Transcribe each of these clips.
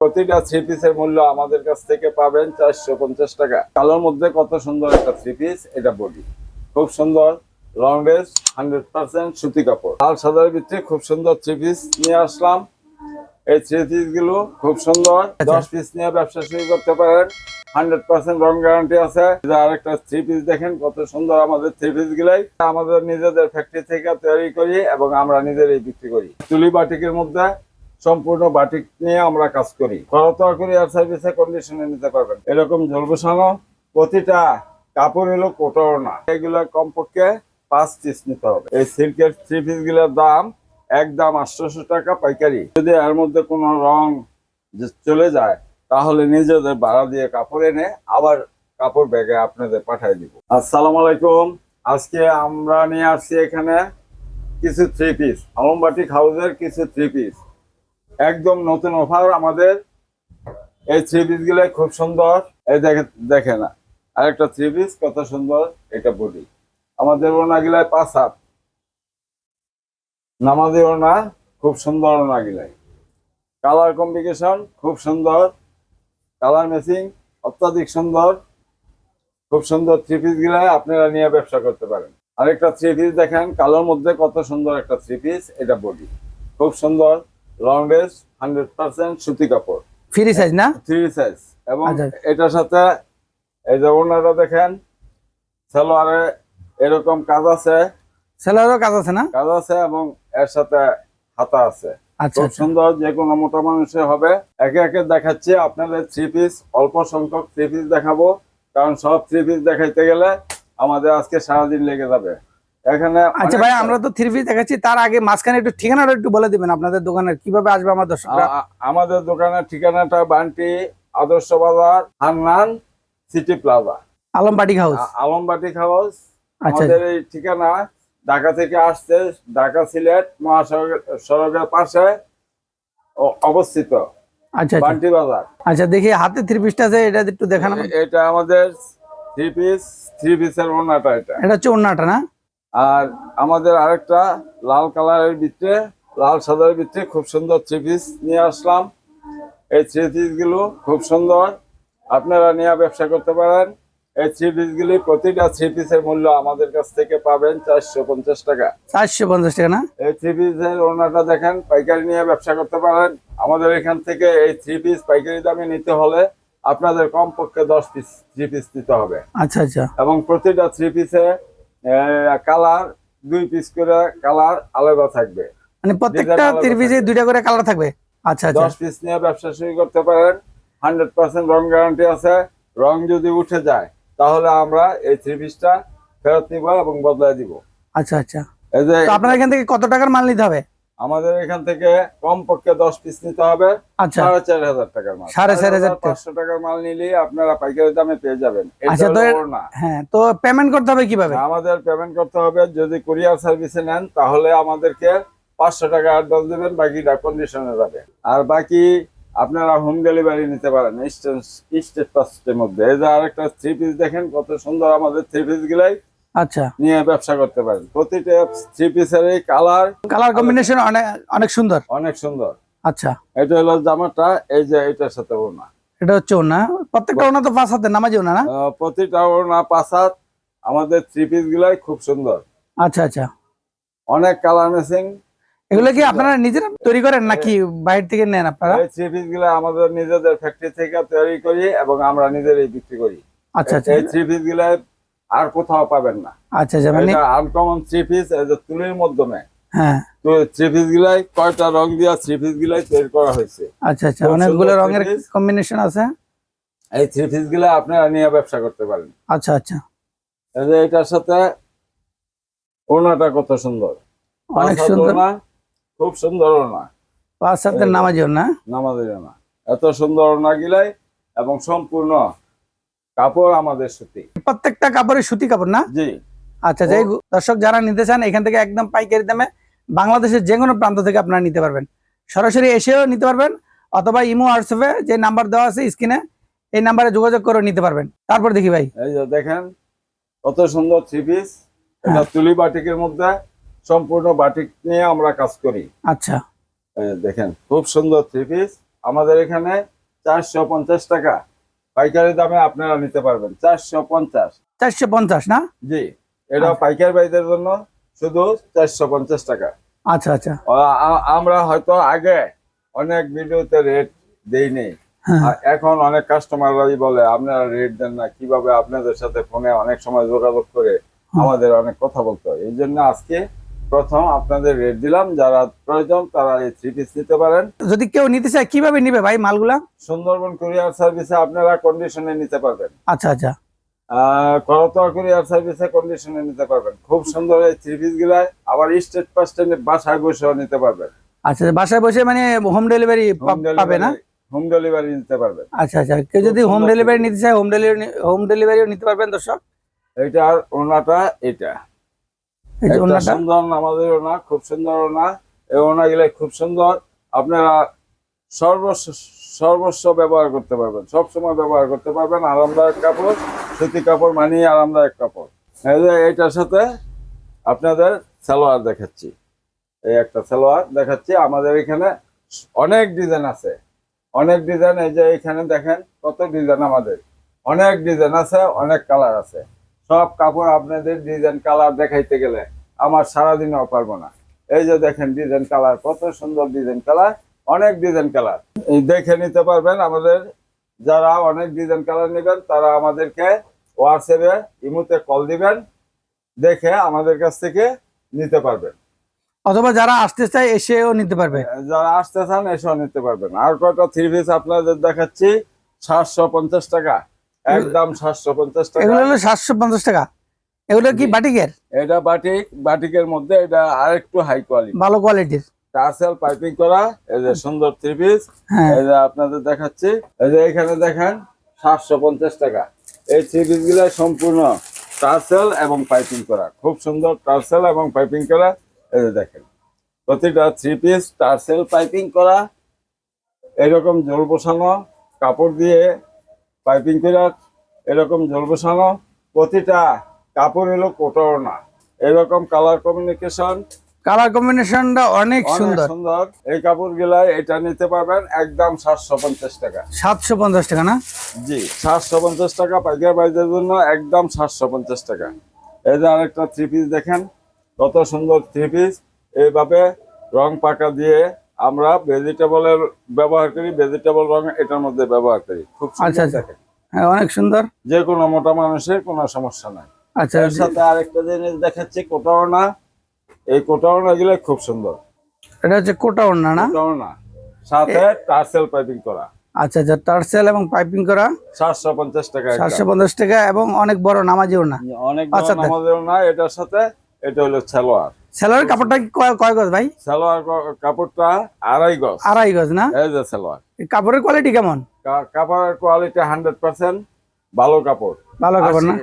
প্রতিটা থ্রি পিসের মূল্য আমাদের কাছ থেকে পাবেন চারশো পঞ্চাশ টাকা। কালোর মধ্যে কত সুন্দর একটা থ্রি পিস এটা বডি খুব সুন্দর লং রেস হান্ড্রেড পার্সেন্ট সুতি কাপড়। লাল সাদার ভিতরে খুব সুন্দর থ্রি পিস নিয়ে আসলাম। এই থ্রি পিসগুলো খুব সুন্দর দশ পিস নিয়ে ব্যবসা শুরু করতে পারেন। হান্ড্রেড পার্সেন্ট রং গ্যারান্টি আছে। আরেকটা থ্রি পিস দেখেন কত সুন্দর আমাদের থ্রি পিস গুলাই। আমাদের নিজেদের ফ্যাক্টরি থেকে তৈরি করি এবং আমরা নিজেরাই বিক্রি করি। তুলি বাটিকের মধ্যে সম্পূর্ণ বাটিক নিয়ে আমরা কাজ করি। করি আর সার্ভিসে কন্ডিশনে নিতে পারবেন। এরকম জল বসানো প্রতিটা কাপড় এলো কোটাও না। এগুলো কমপক্ষে পাঁচ পিস নিতে হবে। এই সিল্কের থ্রি পিসগুলোর দাম একদম আটশোশো টাকা পাইকারি। যদি এর মধ্যে কোনো রং চলে যায়, তাহলে নিজেদের ভাড়া দিয়ে কাপড় এনে আবার কাপড় ব্যাগে আপনাদের পাঠিয়ে দিব। আসসালাম আলাইকুম। আজকে আমরা নিয়ে আসছি এখানে কিছু থ্রি পিস আলমবাটিক হাউসের কিছু থ্রি পিস একদম নতুন অফার আমাদের এই থ্রি পিসগুলো খুব সুন্দর। এই দেখেন দেখেন আরেকটা থ্রি পিস কত সুন্দর, এটা বডি আমাদের ওনা গিলায় পাঁচ হাত। নামাজি ওনা খুব সুন্দর ওনা গিলাই কালার কম্বিনেশন খুব সুন্দর। কালার ম্যাচিং অত্যাধিক সুন্দর। খুব সুন্দর থ্রি পিস গুলাই আপনারা নিয়ে ব্যবসা করতে পারেন। আরেকটা থ্রি পিস দেখেন, কালোর মধ্যে কত সুন্দর একটা থ্রি পিস এটা বডি খুব সুন্দর। লং রেস হান্ড্রেড পার্সেন্ট সুতি কাপড়। ফ্রি সাইজ না? থ্রি সাইজ এবং আচ্ছা। এটার সাথে এই যে ওনারা দেখেন সালোয়ারে এরকম কাজ আছে। সেলারও কাজ আছে না? কাজ আছে এবং এর সাথে হাতা আছে। আচ্ছা খুব আচ্ছা। সুন্দর যে কোনো মোটা মানুষের হবে। একে একে দেখাচ্ছি আপনাদের থ্রি পিস অল্প সংখ্যক থ্রি পিস দেখাবো। কারণ সব থ্রি পিস দেখাইতে গেলে আমাদের আজকে সারাদিন লেগে যাবে। এখানে আচ্ছা ভাই আমরা তো থ্রি পিস দেখাচ্ছি তার আগে মাঝখানে একটু ঠিকানাটা একটু বলে দিবেন আপনাদের দোকানের কীভাবে আসবে আমার দর্শকরা? আমাদের দোকানের ঠিকানাটা বান্টি আদর্শ বাজার হান্নান সিটি প্লাজা। আলম পাটিক হাউস। আলমবাটি হাউস। আচ্ছা। আমাদের এই ঠিকানা ঢাকা থেকে আসছে ঢাকা সিলেট মহাসড়ক সড়কের পাশে অবস্থিত। আচ্ছা আচ্ছা। বান্টি বাজার। আচ্ছা দেখি হাতে থ্রি পিসটা আছে এটা একটু দেখানো এটা আমাদের থ্রি পিস থ্রি পিসের ওনাটা এটা। এটা হচ্ছে অন্যটা না? আর আমাদের আরেকটা লাল কালারের ভিতরে লাল সাদার ভিতরে খুব সুন্দর থ্রি পিস নিয়ে আসলাম। এই থ্রি পিসগুলো খুব সুন্দর। আপনারা নিয়ে ব্যবসা করতে পারেন। এই থ্রি পিস গুলি প্রতিটা থ্রি পিসের মূল্য আমাদের কাছ থেকে পাবেন চারশো পঞ্চাশ টাকা। চারশো পঞ্চাশ টাকা না? এই থ্রি পিসের ওনাটা দেখেন পাইকারি নিয়ে ব্যবসা করতে পারেন। আমাদের এখান থেকে এই থ্রি পিস পাইকারি দামে নিতে হলে আপনাদের কমপক্ষে দশ পিস থ্রি পিস নিতে হবে। আচ্ছা আচ্ছা। এবং প্রতিটা থ্রি পিসে কালার দুই পিস করে কালার আলাদা থাকবে। মানে প্রত্যেকটা থাকবে। দুইটা করে কালার থাকবে? আচ্ছা আচ্ছা। দশ পিস নিয়ে ব্যবসা শুরু করতে পারেন। হান্ড্রেড পার্সেন্ট রং গ্যারান্টি আছে। রং যদি উঠে যায় তাহলে আমরা এই থ্রি পিসটা ফেরত নিব এবং বদলায় দিব। আচ্ছা আচ্ছা। এই যে তো আপনার এখান থেকে কত টাকার মাল নিতে হবে? আমাদের এখান থেকে কমপক্ষে দশ পিস নিতে হবে। আচ্ছা। সাড়ে চার হাজার টাকার মাল। সাড়ে চার হাজার পাঁচশো টাকার মাল নিলে আপনারা পাইকারি দামে পেয়ে যাবেন। আচ্ছা। হ্যাঁ তো পেমেন্ট করতে হবে কীভাবে? আমাদের পেমেন্ট করতে হবে যদি কুরিয়ার সার্ভিসে নেন তাহলে আমাদেরকে পাঁচশো টাকা অ্যাডভান্স দেবেন বাকিটা কন্ডিশনে যাবে। আর বাকি আপনারা হোম ডেলিভারি নিতে পারেন স্টেট পাসের মধ্যে। এই যে আরেকটা থ্রি পিস দেখেন কত সুন্দর আমাদের থ্রি পিস গুলাই। আচ্ছা। নিয়ে ব্যবসা করতে পারেন। প্রতিটা থ্রি পিসের এই কালার কালার কম্বিনেশন অনেক অনেক সুন্দর? অনেক সুন্দর। আচ্ছা। এটা হলো জামাটা এই যে এটার সাথে ওনা এটা হচ্ছে ওনা প্রত্যেকটা ওনা তো পাঁচ হাতে নামাজি ওনা না? প্রতিটা ওনা পাসাত আমাদের থ্রি পিস গুলাই খুব সুন্দর। আচ্ছা আচ্ছা। অনেক কালার ম্যাচিং এগুলো কি আপনারা নিজেরা তৈরি করেন নাকি বাইরে থেকে নেন আপনারা? এই থ্রি পিসগুলো আমাদের নিজেদের ফ্যাক্টরি থেকে তৈরি করি এবং আমরা নিজেরাই বিক্রি করি। আচ্ছা আচ্ছা। এই থ্রি পিসগুলো আর কোথাও পাবেন না। আচ্ছা আচ্ছা মানে আনকমন থ্রি পিস তুলির মাধ্যমে। হ্যাঁ। তো থ্রি পিস গুলাই কয়টা রং দিয়া থ্রি পিস গুলাই তৈরি করা হয়েছে? আচ্ছা আচ্ছা খুব অনেকগুলো সুন্দর রঙের কম্বিনেশন আছে? এই থ্রি পিসগুলা আপনারা নিয়ে ব্যবসা করতে পারেন। আচ্ছা আচ্ছা। এটার সাথে কত সুন্দর। অনেক সুন্দর। ওড়না, খুব সুন্দর ওড়না পাঁচ ওনা। নামাজের ওড়না এত সুন্দর ওড়না গিলাই এবং সম্পূর্ণ কাপড় আমাদের সুতি। প্রত্যেকটা কাপড়ের সুতি কাপড় না? জি। আচ্ছা যাই দর্শক যারা নিতে চান এখান থেকে একদম পাইকারি দামে বাংলাদেশের যে কোনো প্রান্ত থেকে আপনারা নিতে পারবেন। সরাসরি এসেও নিতে পারবেন অথবা ইমো হোয়াটসঅ্যাপে যে নাম্বার দেওয়া আছে স্ক্রিনে এই নাম্বারে যোগাযোগ করে নিতে পারবেন। তারপর দেখি ভাই। এই যে দেখেন কত সুন্দর থ্রি পিস। এটা তুলি বাটিকের মধ্যে সম্পূর্ণ বাটিক নিয়ে আমরা কাজ করি। আচ্ছা। দেখেন খুব সুন্দর থ্রি পিস। আমাদের এখানে চারশো পঞ্চাশ টাকা। পাইকারি দামে আপনারা নিতে পারবেন। চারশো পঞ্চাশ। চারশো পঞ্চাশ না? জি এটা আচ্ছা। পাইকারি ভাইদের জন্য শুধু চারশো পঞ্চাশ টাকা। আচ্ছা আচ্ছা। আমরা হয়তো আগে অনেক ভিডিওতে রেট দেইনি। হ্যাঁ। এখন অনেক কাস্টমাররাই বলে আপনারা রেট দেন না কীভাবে আপনাদের সাথে ফোনে অনেক সময় যোগাযোগ করে আমাদের অনেক কথা বলতে হয়? এই জন্য আজকে প্রথম আপনাদের রেট দিলাম যারা প্রয়োজন তারা এই থ্রি পিস নিতে পারেন। যদি কেউ নিতে চায় কীভাবে নিবে ভাই মালগুলা? সুন্দরবন কুরিয়ার সার্ভিসে আপনারা কন্ডিশনে নিতে পারবেন। আচ্ছা আচ্ছা। আহ, করতোয়া কুরিয়ার সার্ভিসে কন্ডিশনে নিতে পারবেন। খুব সুন্দর এই থ্রি পিসগুলা আবার স্টেট বাসায় বসেও নিতে পারবেন। আচ্ছা বাসায় বসে মানে হোম ডেলিভারি পাবে না? হোম ডেলিভারি নিতে পারবেন। আচ্ছা আচ্ছা কেউ যদি হোম ডেলিভারি নিতে চায় হোম ডেলিভারি হোম ডেলিভারিও নিতে পারবেন দর্শক? এইটার ওনাটা এটা। এই যে ওনাটা? সুন্দর আমাদের ওনা খুব সুন্দর ওনা। এই খুব সুন্দর। আপনারা সর্বস্ব সর্বস্ব ব্যবহার করতে পারবেন। সব সময় ব্যবহার করতে পারবেন। আরামদায়ক কাপড় সুতি কাপড় মানিয়ে আরামদায়ক কাপড়। এই যে এইটার সাথে আপনাদের সালোয়ার দেখাচ্ছি। এই একটা সালোয়ার দেখাচ্ছি। আমাদের এখানে অনেক ডিজাইন আছে। অনেক ডিজাইন এই যে এখানে দেখেন কত ডিজাইন আমাদের। অনেক ডিজাইন আছে অনেক কালার আছে। সব কাপড় আপনাদের ডিজাইন কালার দেখাইতে গেলে আমার সারাদিনও পারব না। এই যে দেখেন ডিজাইন কালার কত সুন্দর ডিজাইন কালার অনেক ডিজাইন কালার দেখে নিতে পারবেন আমাদের যারা অনেক ডিজাইন কালার নেবেন তারা আমাদেরকে হোয়াটসঅ্যাপে ইমুতে কল দিবেন দেখে আমাদের কাছ থেকে নিতে পারবেন। অথবা যারা আসতে চায় এসেও নিতে পারবে। যারা আসতে চান এসেও নিতে পারবেন। আর কয়টা থ্রি পিস আপনাদের দেখাচ্ছি সাতশো পঞ্চাশ টাকা। একদম সাতশো পঞ্চাশ টাকা। এগুলো হলো সাতশো পঞ্চাশ টাকা। এগুলো কি বাটিকের? এটা বাটিক বাটিকের মধ্যে এটা আরেকটু হাই কোয়ালিটি ভালো কোয়ালিটির টার্সেল পাইপিং করা এই যে সুন্দর থ্রি পিস হ্যাঁ। এই যে আপনাদের দেখাচ্ছি এই যে এখানে দেখেন টাকা। এই থ্রি পিসগুলো সম্পূর্ণ টার্সেল এবং পাইপিং করা। খুব সুন্দর টার্সেল এবং পাইপিং করা। এই যে দেখেন প্রতিটা থ্রি পিস টার্সেল পাইপিং করা। এরকম জল বসানো কাপড় দিয়ে পাইপিং করা এরকম জল বসানো প্রতিটা কাপড় এলো কোটাও না। এরকম কালার কমিউনিকেশন কালার কম্বিনেশনটা অনেক সুন্দর। সুন্দর। এই কাপড়গুলা এটা নিতে পারবেন একদম সাতশো পঞ্চাশ টাকা। সাতশো পঞ্চাশ টাকা না? জি সাতশো পঞ্চাশ টাকা পাইকারি বাইদের জন্য একদম সাতশো পঞ্চাশ টাকা। এই যে আরেকটা থ্রি পিস দেখেন কত সুন্দর থ্রি পিস এইভাবে রং পাকা দিয়ে আমরা ভেজিটেবলের ব্যবহার করি ভেজিটেবল রং এটার মধ্যে ব্যবহার করি। খুব আচ্ছা, আচ্ছা। হ্যাঁ অনেক সুন্দর। যে কোনো মোটা মানুষের কোনো সমস্যা নাই। আচ্ছা এর সাথে আরেকটা জিনিস দেখাচ্ছি কোটাওনা এই কোটাওনা গুলো খুব সুন্দর। এটা হচ্ছে কোটা ওড়না না? কোটাওনা সাথে টার্সেল পাইপিং করা। আচ্ছা আচ্ছা টার্সেল এবং পাইপিং করা। সাতশো পঞ্চাশ টাকা একটা। সাতশো পঞ্চাশ টাকা এবং অনেক বড় নামাজি না অনেক আচ্ছা, ধরনের আমাদের না এটার সাথে এটা হলো সালোয়ার সেলারের কাপড়টা কি কয় গজ ভাই? সালোয়ার কাপড়টা আড়াই গজ। আড়াই গজ না? এই যে সালোয়ার। কাপড়ের কোয়ালিটি কেমন? কাপড়ের কোয়ালিটি হান্ড্রেড পার্সেন্ট ভালো কাপড়। ভালো কাপড় না?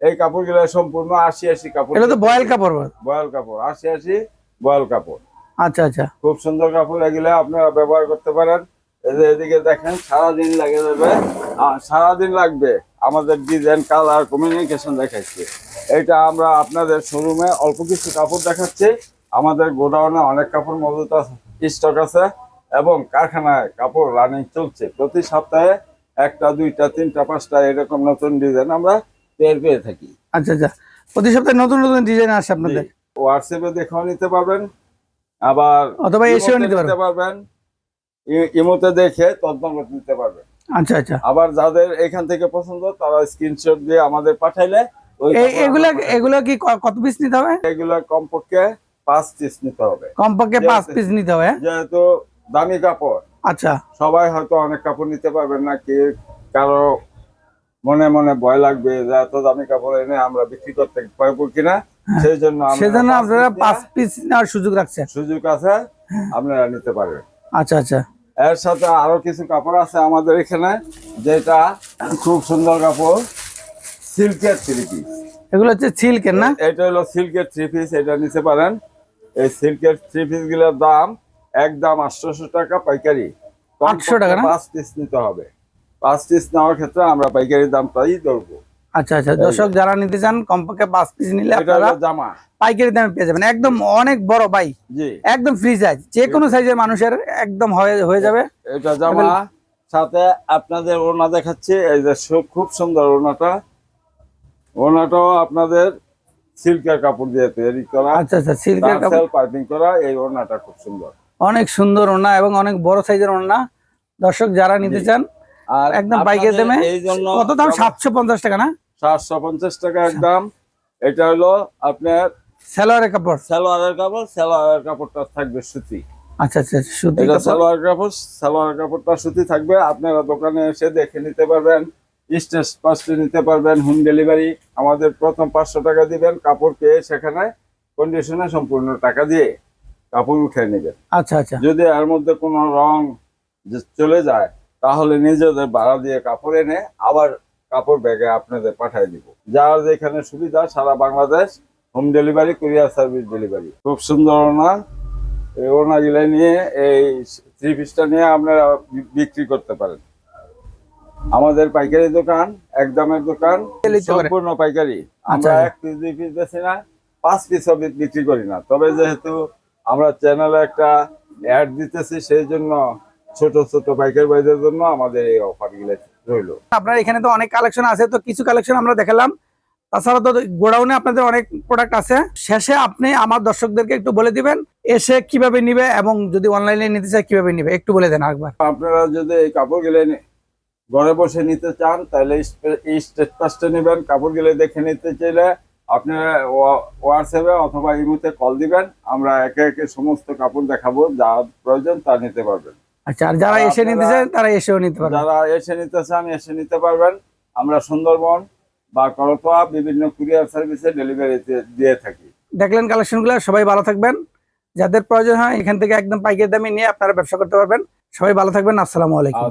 এই কাপড়গুলো সম্পূর্ণ আশি আশি কাপড়। এটা তো বয়েল কাপড় বয়াল কাপড় আশি আশি বয়াল কাপড়। আচ্ছা আচ্ছা। খুব সুন্দর কাপড় এগুলো আপনারা ব্যবহার করতে পারেন। এই যে এদিকে দেখেন সারাদিন লাগে যাবে। সারাদিন লাগবে আমাদের ডিজাইন কালার কমিউনিকেশন দেখাচ্ছি এটা আমরা আপনাদের শোরুমে অল্প কিছু কাপড় দেখাচ্ছি। আমাদের গোডাউনে অনেক কাপড় মজুত আছে স্টক আছে এবং কারখানায় কাপড় রানিং চলছে। প্রতি সপ্তাহে একটা দুইটা তিনটা পাঁচটা এরকম নতুন ডিজাইন আমরা বের পেয়ে থাকি। আচ্ছা আচ্ছা। প্রতি সপ্তাহে নতুন নতুন ডিজাইন আসে আপনাদের? হোয়াটসঅ্যাপে দেখেও নিতে পারবেন আবার অথবা এসেও নিতে পারবেন। ইমোতে দেখে তদন্ত নিতে পারবে। আচ্ছা আচ্ছা। আবার যাদের এখান থেকে পছন্দ তারা স্ক্রিনশট দিয়ে আমাদের পাঠাইলে এগুলা আমরা কি কত পিস নিতে হবে? এগুলা কমপক্ষে পাঁচ পিস নিতে হবে। কমপক্ষে পাঁচ পিস নিতে হবে হ্যাঁ? যেহেতু দামি কাপড়। আচ্ছা। সবাই হয়তো অনেক কাপড় নিতে পারবেন না কি কারও মনে মনে ভয় লাগবে যে এত দামি কাপড় এনে আমরা বিক্রি করতে পারব কিনা? সেই জন্য সেজন্য পাঁচ আপনারা পাঁচ পিস নেওয়ার সুযোগ রাখছেন। সুযোগ আছে আপনারা নিতে পারবেন। আচ্ছা আচ্ছা। এর সাথে আরও কিছু কাপড় আছে আমাদের এখানে যেটা খুব সুন্দর কাপড় সিল্কের থ্রি পিস এগুলো হচ্ছে সিল্কের না? এটা হলো সিল্কের থ্রি পিস এটা নিতে পারেন। এই সিল্কের থ্রি পিসগুলোর দাম একদম আটশোশো টাকা পাইকারি। 800 টাকা পাঁচ পিস নিতে হবে। পাঁচ পিস নেওয়ার ক্ষেত্রে আমরা পাইকারি দামটাই ধরবো। আচ্ছা আচ্ছা। দর্শক যারা নিতে চান কমপক্ষে পাঁচ পিস নিলে আপনারা জামা। পাইকারি দামে পেয়ে যাবেন। একদম অনেক বড় জি। একদম ফ্রি সাইজ যে কোনো সাইজের মানুষের একদম হয়ে হয়ে যাবে। এটা জামা। সাথে আপনাদের ওড়না দেখাচ্ছি। এই যে খুব সুন্দর ওড়নাটা। ওড়নাটাও আপনাদের সিল্কের কাপড় দিয়ে তৈরি করা। আচ্ছা আচ্ছা সিল্কের কাপড়। পাইপিং করা। এই ওড়নাটা খুব সুন্দর। অনেক সুন্দর ওনা এবং অনেক বড় সাইজের ওনা দর্শক যারা নিতে চান আর একদম আপনাদের দামে। এই জন্য কত দাম? সাতশো পঞ্চাশ টাকা না? সাতশো পঞ্চাশ টাকা একদম এটা হলো আপনার সালোয়ারের কাপড়? সালোয়ারের কাপড় সালোয়ারের কাপড়টা থাকবে সুতি। আচ্ছা আচ্ছা সুতি এটা সালোয়ার কাপড় সালোয়ার কাপড়টা সুতি থাকবে। আপনারা দোকানে এসে দেখে নিতে পারবেন স্টেজ পাশে নিতে পারবেন হোম ডেলিভারি। আমাদের প্রথম পাঁচশো টাকা দিবেন কাপড় পেয়ে সেখানে কন্ডিশনে সম্পূর্ণ টাকা দিয়ে কাপড় উঠে নেবেন। আচ্ছা আচ্ছা। যদি এর মধ্যে কোনো রং চলে যায় তাহলে নিজেদের ভাড়া দিয়ে কাপড় এনে আবার কাপড় ব্যাগে আপনাদের পাঠিয়ে দিব। যার যেখানে সুবিধা সারা Bangladesh home delivery courier service delivery খুব সুন্দর ওনা। এই ওনাগুলো নিয়ে এই থ্রি পিসটা নিয়ে আপনারা বিক্রি করতে পারেন। আমাদের পাইকারি দোকান একদমের দোকান সম্পূর্ণ পাইকারি। আমরা আচ্ছা। এক পিস দুই পিস বেশি না পাঁচ পিসও বি- বিক্রি করি না। তবে যেহেতু আমরা চ্যানেলে একটা অ্যাড দিতেছি সেই জন্য ছোট ছোট পাইকারি ভাইদের জন্য আমাদের এই অফারগুলো রইল। আপনার এখানে তো অনেক কালেকশন আছে তো কিছু কালেকশন আমরা দেখালাম। তাছাড়া তো গোডাউনে আপনাদের অনেক প্রোডাক্ট আছে। শেষে আপনি আমার দর্শকদেরকে একটু বলে দিবেন এসে কীভাবে নিবে এবং যদি অনলাইনে নিতে চায় কীভাবে নিবে? একটু বলে দেন একবার আপনারা যদি এই কাপড়গুলো ঘরে বসে নিতে চান তাহলে এই স্টেট পাসটা নেবেন। কাপড়গুলো দেখে নিতে চাইলে আপনারা হোয়াটসঅ্যাপে অথবা ইমুতে কল দিবেন। আমরা একে একে সমস্ত কাপড় দেখাবো যা প্রয়োজন তা নিতে পারবেন। আচ্ছা আর যারা এসে নিতে চান তারা এসেও নিতে পারবেন। যারা এসে নিতে চান এসে নিতে পারবেন। আমরা সুন্দরবন বা করতোয়া বিভিন্ন কুরিয়ার সার্ভিসে ডেলিভারি দিয়ে থাকি। দেখলেন কালেকশনগুলো সবাই ভালো থাকবেন। যাদের প্রয়োজন হয় এখান থেকে একদম পাইকারি দামে নিয়ে আপনারা ব্যবসা করতে পারবেন। সবাই ভালো থাকবেন আসসালামু আলাইকুম।